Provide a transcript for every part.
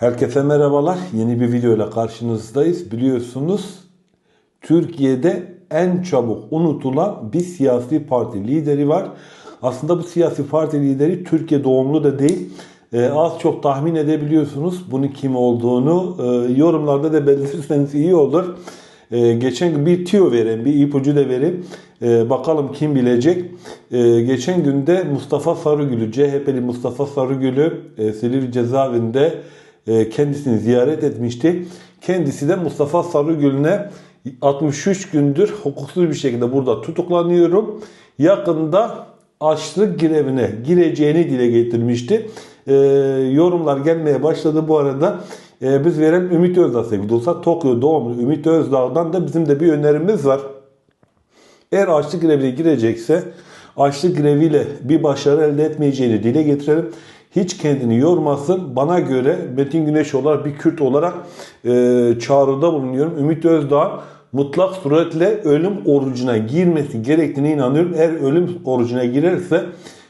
Herkese merhabalar. Yeni bir video ile karşınızdayız. Biliyorsunuz Türkiye'de en çabuk unutulan bir siyasi parti lideri var. Aslında bu siyasi parti lideri Türkiye doğumlu da değil. Ee, az çok tahmin edebiliyorsunuz bunun kim olduğunu. Ee, yorumlarda da belirtirseniz iyi olur. Ee, geçen gün bir tüyo vereyim, bir ipucu da vereyim. Ee, bakalım kim bilecek. Ee, geçen günde Mustafa Sarıgül'ü, CHP'li Mustafa Sarıgül'ü e, Silivri cezaevinde e, kendisini ziyaret etmişti. Kendisi de Mustafa Sarıgül'üne 63 gündür hukuksuz bir şekilde burada tutuklanıyorum. Yakında açlık grevine gireceğini dile getirmişti. E, yorumlar gelmeye başladı bu arada. E, biz veren Ümit Özdağ sevgili dostlar. Tokyo doğumlu Ümit Özdağ'dan da bizim de bir önerimiz var. Eğer açlık grevine girecekse açlık greviyle bir başarı elde etmeyeceğini dile getirelim. Hiç kendini yormasın. Bana göre Metin Güneş olarak bir Kürt olarak e, çağrıda bulunuyorum. Ümit Özdağ mutlak suretle ölüm orucuna girmesi gerektiğine inanıyorum. Eğer ölüm orucuna girerse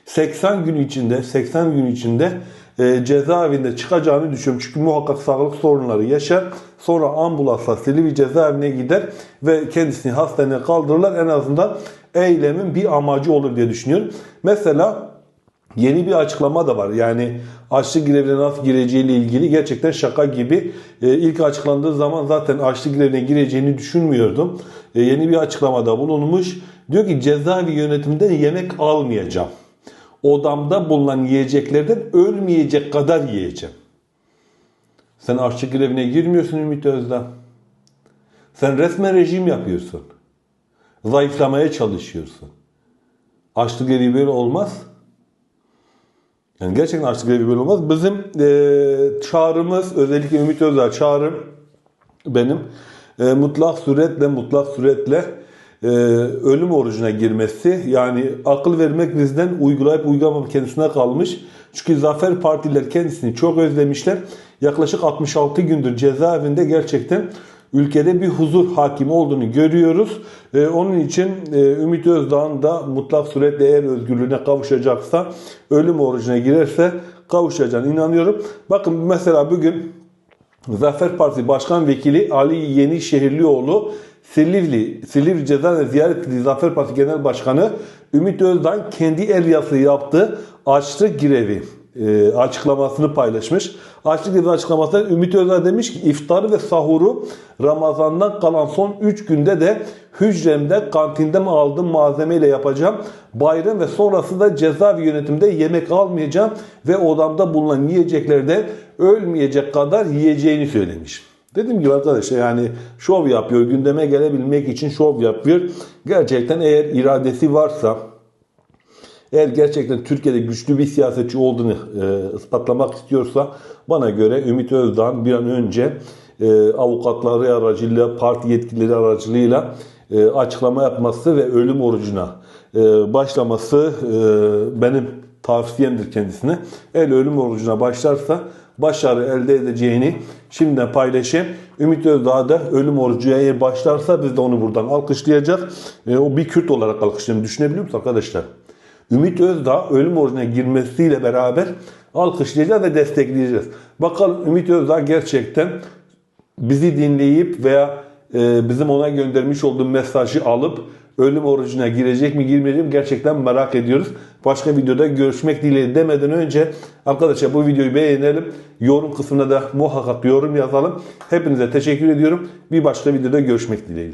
80 gün içinde 80 gün içinde e, cezaevinde çıkacağını düşünüyorum. Çünkü muhakkak sağlık sorunları yaşar. Sonra ambulansla Silivri cezaevine gider ve kendisini hastaneye kaldırırlar. En azından eylemin bir amacı olur diye düşünüyorum. Mesela Yeni bir açıklama da var. Yani açlık grevine nasıl gireceğiyle ilgili gerçekten şaka gibi. Ee, ilk açıklandığı zaman zaten açlık grevine gireceğini düşünmüyordum. Ee, yeni bir açıklamada bulunmuş. Diyor ki cezaevi yönetiminde yemek almayacağım. Odamda bulunan yiyeceklerden ölmeyecek kadar yiyeceğim. Sen açlık grevine girmiyorsun Ümit Özdağ. Sen resmen rejim yapıyorsun. Zayıflamaya çalışıyorsun. Açlık grevi böyle olmaz. Yani gerçekten açlık grevi böyle olmaz. Bizim e, çağrımız özellikle Ümit Özdağ çağrım benim e, mutlak suretle mutlak suretle e, ölüm orucuna girmesi yani akıl vermek bizden uygulayıp uygulamamak kendisine kalmış. Çünkü Zafer Partiler kendisini çok özlemişler. Yaklaşık 66 gündür cezaevinde gerçekten ülkede bir huzur hakimi olduğunu görüyoruz. Ee, onun için e, Ümit Özdağ'ın da mutlak suretle eğer özgürlüğüne kavuşacaksa, ölüm orucuna girerse kavuşacağına inanıyorum. Bakın mesela bugün Zafer Partisi Başkan Vekili Ali Yenişehirlioğlu Silivri, Silivri cezaevine ziyaret ettiği Zafer Partisi Genel Başkanı Ümit Özdağ kendi el yazısı yaptığı açlık grevi e, açıklamasını paylaşmış. Açlık grevi açıklamasında Ümit Özdağ demiş ki iftarı ve sahuru Ramazan'dan kalan son 3 günde de hücremde kantinde mi aldığım malzemeyle yapacağım. Bayram ve sonrası da cezaevi yönetimde yemek almayacağım ve odamda bulunan yiyeceklerde ölmeyecek kadar yiyeceğini söylemiş. Dediğim gibi arkadaşlar yani şov yapıyor, gündeme gelebilmek için şov yapıyor. Gerçekten eğer iradesi varsa, eğer gerçekten Türkiye'de güçlü bir siyasetçi olduğunu e, ispatlamak istiyorsa bana göre Ümit Özdağ bir an önce e, avukatları aracılığıyla, parti yetkilileri aracılığıyla e, açıklama yapması ve ölüm orucuna e, başlaması e, benim tavsiyemdir kendisine. Eğer ölüm orucuna başlarsa başarı elde edeceğini şimdiden paylaşayım. Ümit Özdağ da ölüm orucuya başlarsa biz de onu buradan alkışlayacak. E, o bir Kürt olarak alkışlayacağını düşünebiliyor musunuz arkadaşlar? Ümit Özdağ ölüm orucuna girmesiyle beraber alkışlayacağız ve destekleyeceğiz. Bakalım Ümit Özdağ gerçekten bizi dinleyip veya e, bizim ona göndermiş olduğu mesajı alıp ölüm orucuna girecek mi girmeyecek mi gerçekten merak ediyoruz. Başka videoda görüşmek dileğiyle demeden önce arkadaşlar bu videoyu beğenelim. Yorum kısmına da muhakkak yorum yazalım. Hepinize teşekkür ediyorum. Bir başka videoda görüşmek dileğiyle.